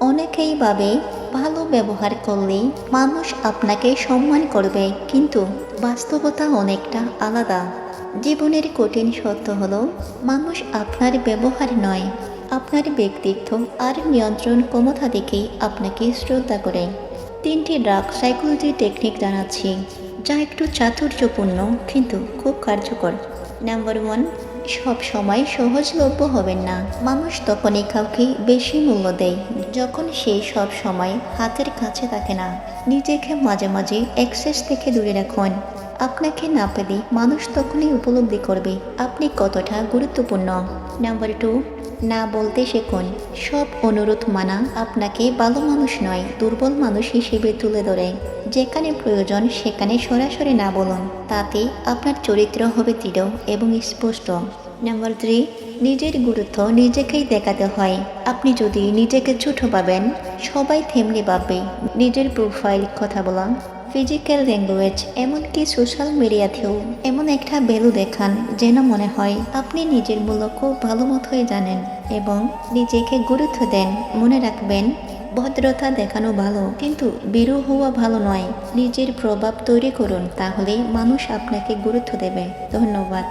অনেকেই ভাবে, ভালো ব্যবহার করলেই মানুষ আপনাকে সম্মান করবে। কিন্তু বাস্তবতা অনেকটা আলাদা। জীবনের কঠিন সত্য হলো, মানুষ আপনার ব্যবহার নয়, আপনার ব্যক্তিত্ব আর নিয়ন্ত্রণ ক্ষমতা দেখেই আপনাকে শ্রদ্ধা করে। তিনটি ড্রাগ সাইকোলজি টেকনিক জানাচ্ছি, যা একটু চাতুর্যপূর্ণ কিন্তু খুব কার্যকর। নাম্বার ওয়ান সব সময় সহজলভ্য হবেন না। মানুষ তখনই কাউকে বেশি মূল্য দেয় যখন সেই সব সময় হাতের কাছে থাকে না, নিজেকে মাঝে মাঝে এক্সেস থেকে দূরে রাখুন। আপনাকে না পেলে মানুষ তখনই উপলব্ধি করবে আপনি কতটা গুরুত্বপূর্ণ। নাম্বার টু না বলতে শেখুন। সব অনুরোধ মানা আপনাকে ভালো মানুষ নয়, দুর্বল মানুষ হিসেবে তুলে ধরে। যেখানে প্রয়োজন সেখানে সরাসরি না বলুন তাতে আপনার চরিত্র হবে দৃঢ় এবং স্পষ্ট। নাম্বার থ্রি, নিজের গুরুত্ব নিজেকেই দেখাতে হয়। আপনি যদি নিজেকে ছোট পাবেন সবাই তেমনি পাবে নিজের প্রোফাইল কথা বলা। ফিজিক্যাল ল্যাঙ্গুয়েজ এমনকি সোশ্যাল মিডিয়াতেও এমন একটা ভ্যালু দেখান যেন মনে হয় আপনি নিজের মূল্য খুব ভালো মতোই জানেন এবং নিজেকে গুরুত্ব দেন, মনে রাখবেন ভদ্রতা দেখানো ভালো, কিন্তু বিরু হওয়া ভালো নয়। নিজের প্রভাব তৈরি করুন, তাহলেই মানুষ আপনাকে গুরুত্ব দেবে। ধন্যবাদ।